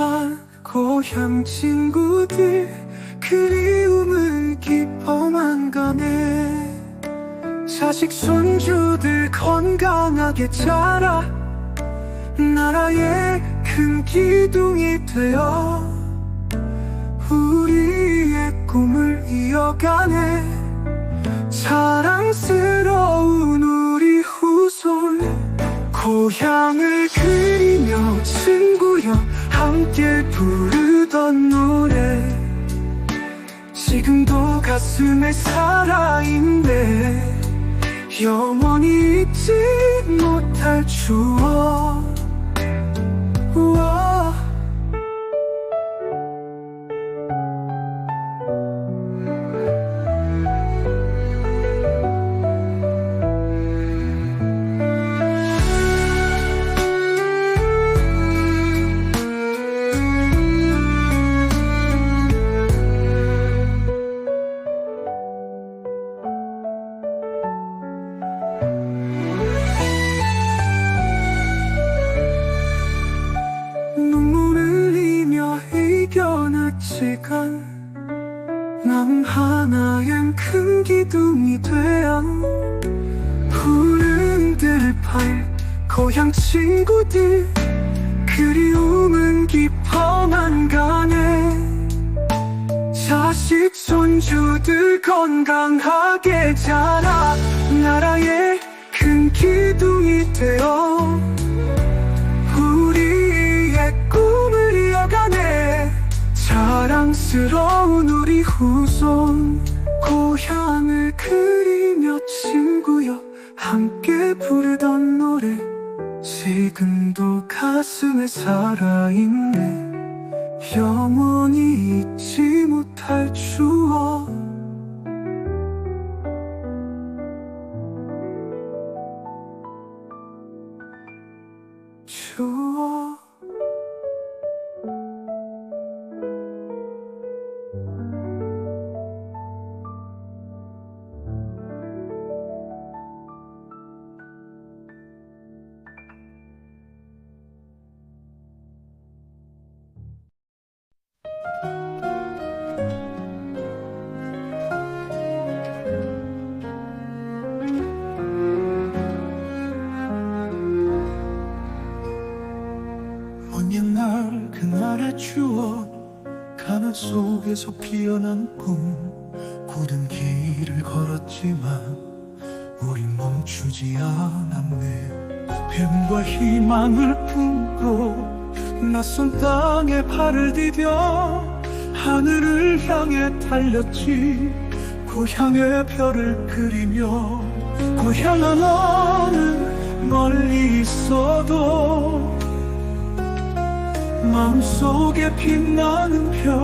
들판 고향 친구들 그리움을 깊어만 가네. 자식 손주들 건강하게 자라. 나라의 큰 기둥이 되어 우리의 꿈을 이어가네. 자랑스러운 우리 후손 고향을 그리며 친구여 함께 부르던 노래. 지금도 가슴에 살아있네. 영원히 잊지 못할 추억 큰 기둥이 되어 푸른 들판 고향 친구들 그리움은 깊어만 가네. 자식 손주들 건강하게 자라. 나라의 큰 기둥이 되어 우리의 꿈을 이어가네. 자랑스러운 우리 후손 고향을 그리며 친구여 함께 부르던 노래. 지금도 가슴에 살아있네. 영원히 잊지 날 그날의 추억 가면 속에서 피어난 꿈. 굳은 길을 걸었지만 우린 멈추지 않았네. 뱀과 희망을 품고 낯선 땅에 발을 디뎌 하늘을 향해 달렸지. 고향의 별을 그리며 고향아 너는 멀리 있어도 마음속에 빛나는 별.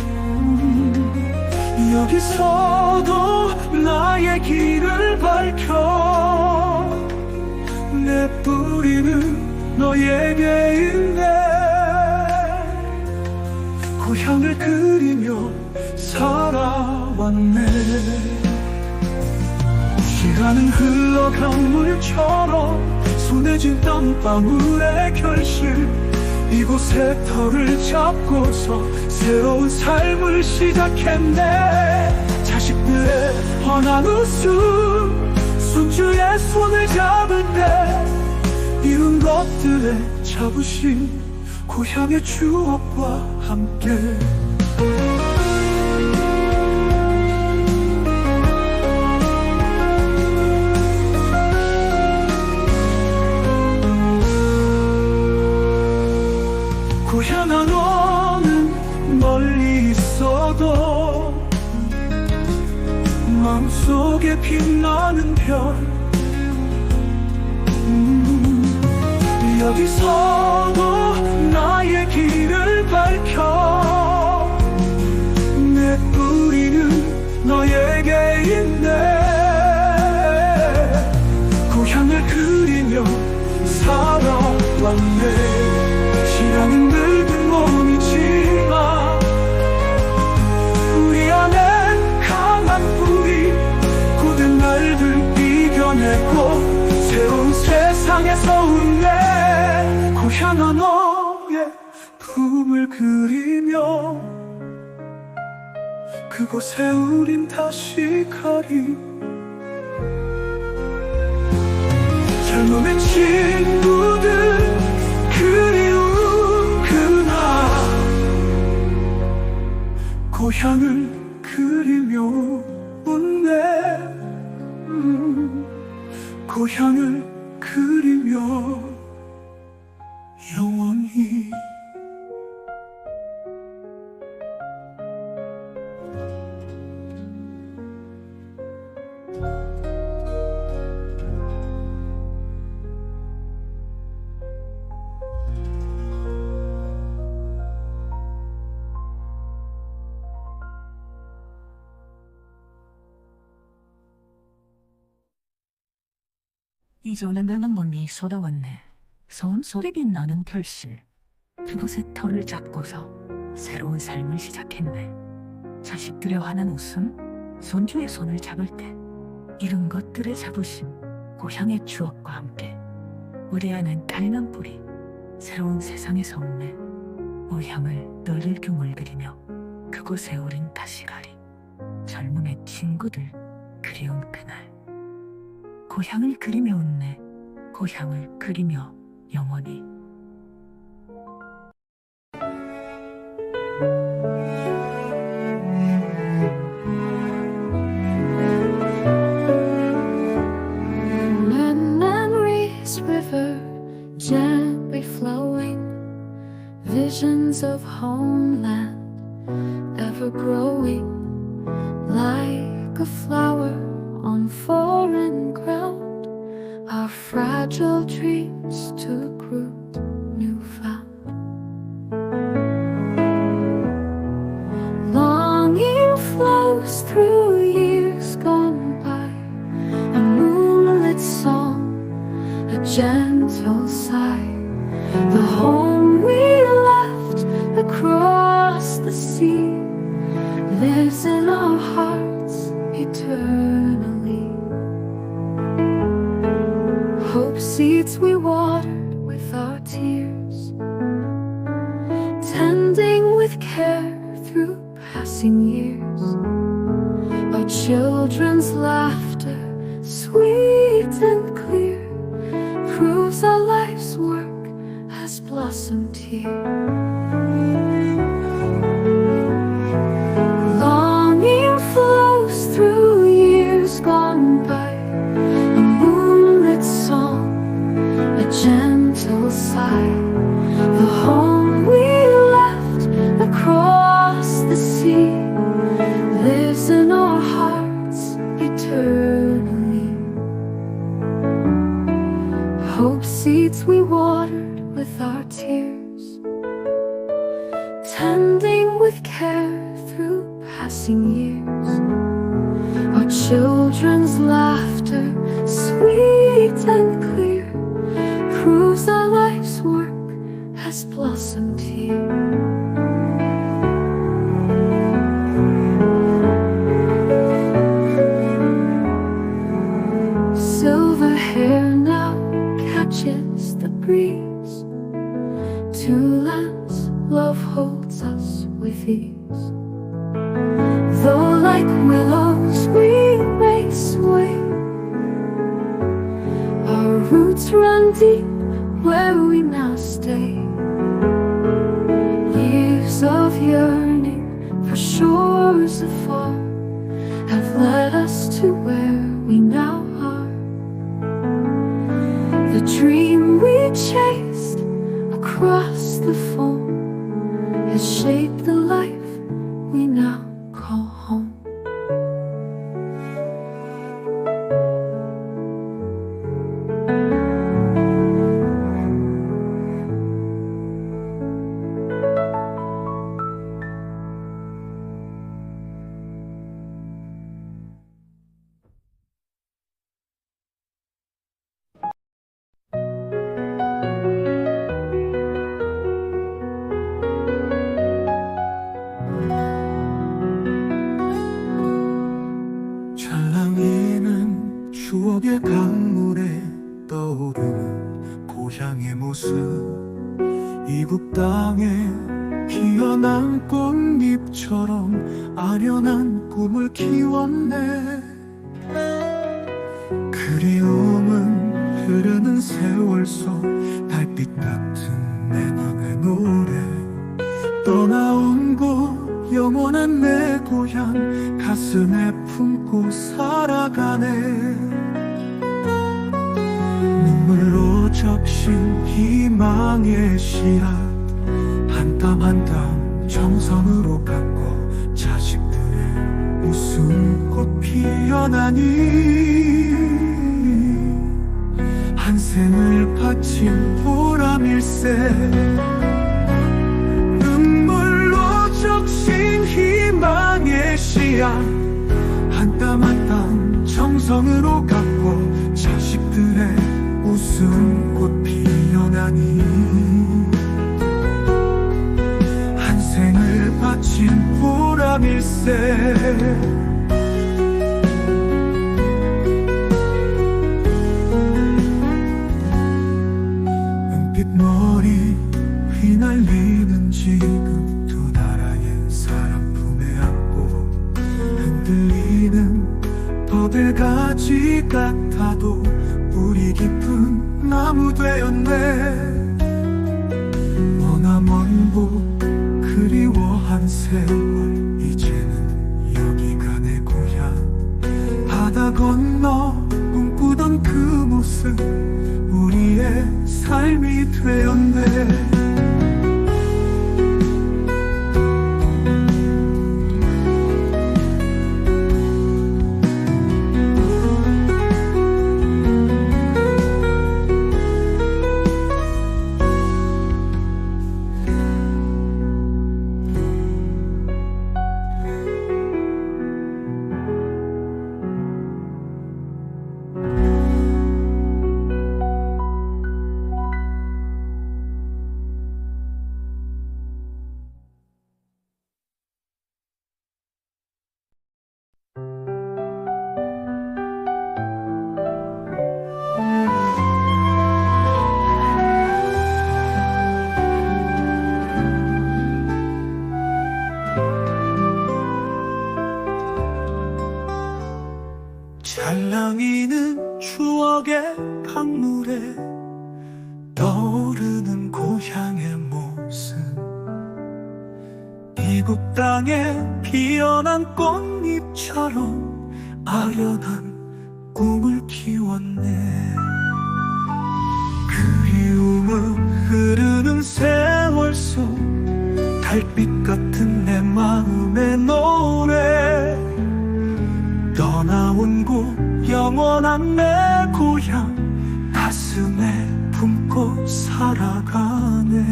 음, 여기서도 나의 길을 밝혀. 내 뿌리는 너에게 있네. 고향을 그리며 살아왔네. 시간은 흘러간 물처럼 쥔 땀방울의 결실. 이곳에 털을 잡고서 새로운 삶을 시작했네. 자식들의 환한 웃음 손주의 손을 잡을 때 이룬 것들의 자부심 고향의 추억과 함께 그리며 그곳에 우린 다시 가리. 젊음의 친구들 그리운 그날. 고향을 그리며 웃네. 음, 고향을 그리며 이전에 나는 멀리 쏟아왔네. 소음 소리비 나는 결실. 그곳에 털을 잡고서 새로운 삶을 시작했네. 자식들의 환한 웃음, 손주의 손을 잡을 때 이런 것들의 자부심, 고향의 추억과 함께 우리 안은 딸난 뿌리, 새로운 세상에서 없네. 고향을 널릴 경을 그리며 그곳에 우린 다시 가리. 젊음의 친구들 그리운 그날. 고향을 그리며 웃네. 고향을 그리며 영원히. fragile dreams to grow. Years. Our children's laughter, sweet and clear, proves our life's work has blossomed here. Tending with care through passing years. Though like willows we may sway, our roots run deep where we now stay. Years of yearning for shores afar have led us to where we now are. The dream we chased across the foam has shaped 가슴에 품고 살아가네. 눈물로 적신 희망의 씨앗 한땀 한 땀 정성으로 가꿔 자식들의 웃음꽃 피어나니. 한 생을 바친 보람일세 희망의 씨앗 한땀 한땀 정성으로 가꿔 자식들의 웃음꽃 피어나니. 한 생을 바친 보람일세 되었네 떠나온 곳 영원한 내 고향. 가슴에 품고 살아가네.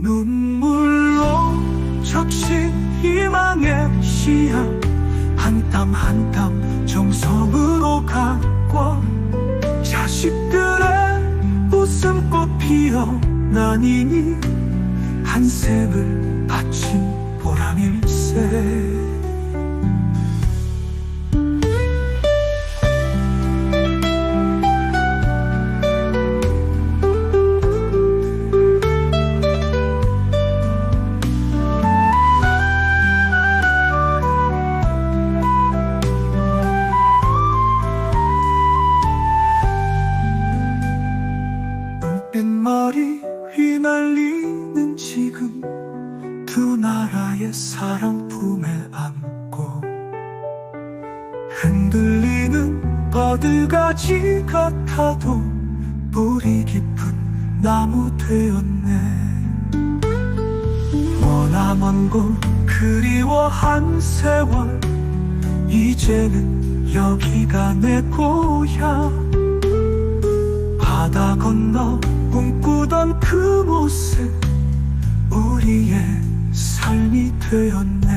눈물로 적신 희망의 씨앗 한땀 한 땀 정성으로 가꿔. 자식들의 웃음꽃 피어나니 한 생을 바친 보람일세 건너 꿈꾸던 그 모습 우리의 삶이 되었네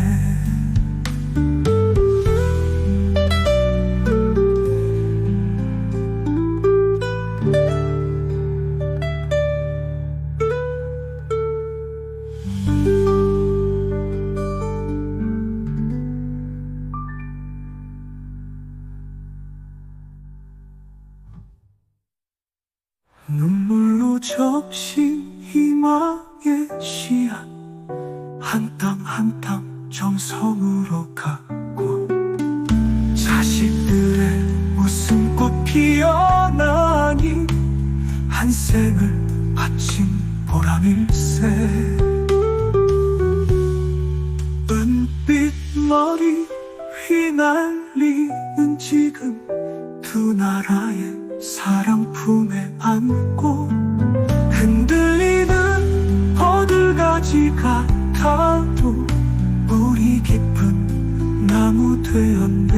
피어나니 한 생을 바친 보람일세. 은빛 머리 휘날리는 지금 두 나라의 사랑 품에 안고 흔들리는 버들가지 같아도 우리 깊은 나무 되었네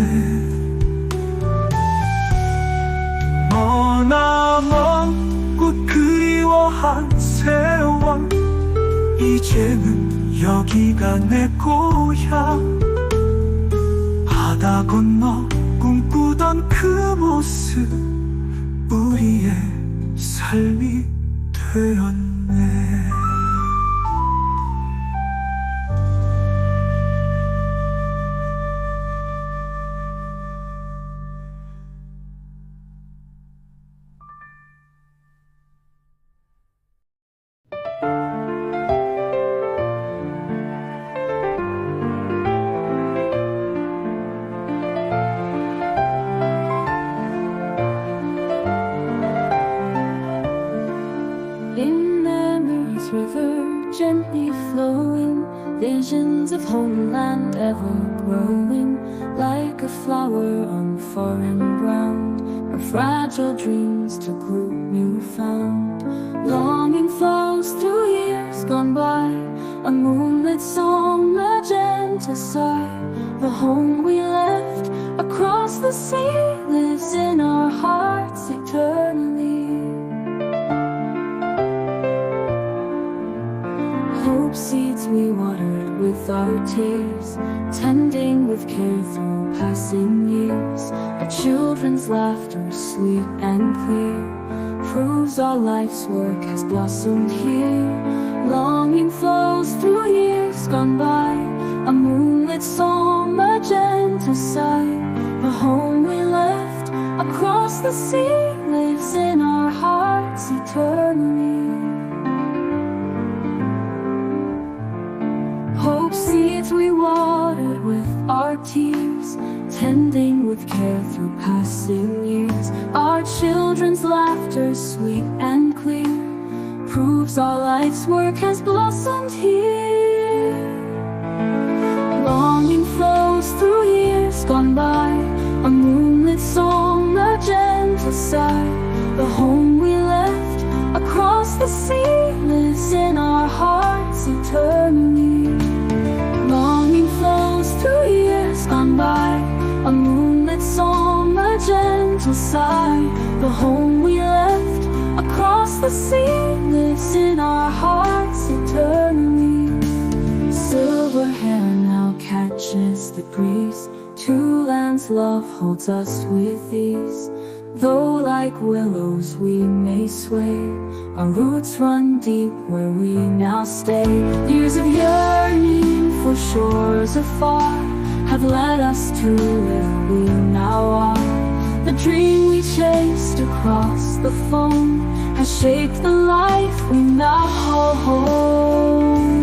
머나먼 꽃 그리워한 세월. 이제는 여기가 내 고향. 바다 건너 꿈꾸던 그 모습 우리의 삶이 되었네 visions of homeland ever growing, like a flower on foreign ground, our fragile dreams took root newfound. Longing flows through years gone by, a moonlit song, magenta sigh. The home we left across the sea lives in our hearts eternally. Hope seeds we watered with our tears, tending with care through passing years. Our children's laughter, sweet and clear, proves our life's work has blossomed here. Longing flows through years gone by, a moonlit song, magenta sigh. The home we left across the sea lives in our hearts eternally. Tears, tending with care through passing years. Our children's laughter, sweet and clear, proves our life's work has blossomed here. Longing flows through years gone by, a moonlit song, magenta sigh. The home we left across the sea lives in our hearts eternally. Sigh. The home we left across the sea lives in our hearts eternally. Silver hair now catches the breeze. Two lands love holds us with ease. Though like willows we may sway, our roots run deep where we now stay. Years of yearning for shores afar have led us to where we now are. The dream chased across the foam has shaped the life we now call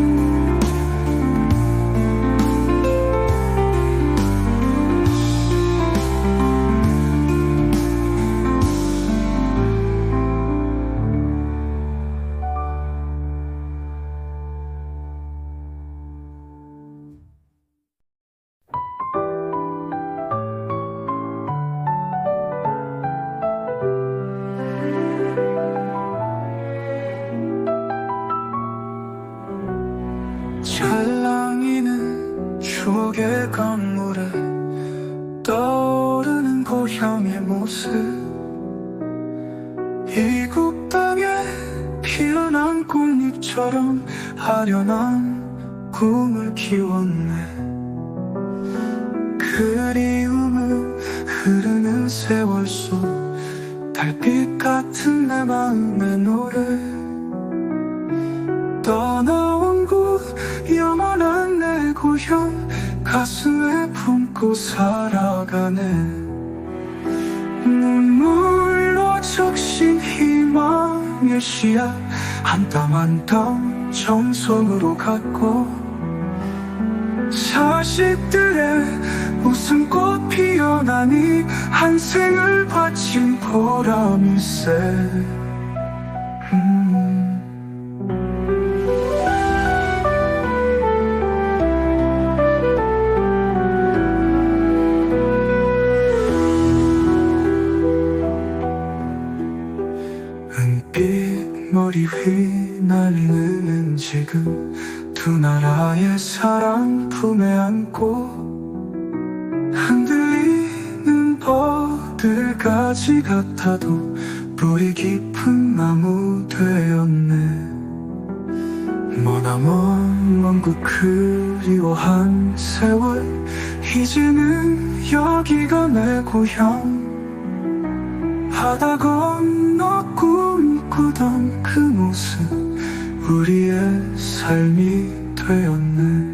추억의 강물에 떠오르는 고향의 모습. 이국 땅에 피어난 꽃잎처럼 아련한 꿈을 키웠네. 그리움은 흐르는 세월 속 달빛 같은 내 마음의 노래. 떠나 가슴에 품고 살아가네 눈물로 적신 희망의 씨앗 한땀 한 땀 정성으로 갖고 자식들의 웃음꽃 피어나니 한 생을 바친 보람일세 뿌리 깊은 나무 되었네. 머나먼 먼곳 그리워한 세월 이제는 여기가 내 고향. 바다 건너 꿈꾸던 그 모습 우리의 삶이 되었네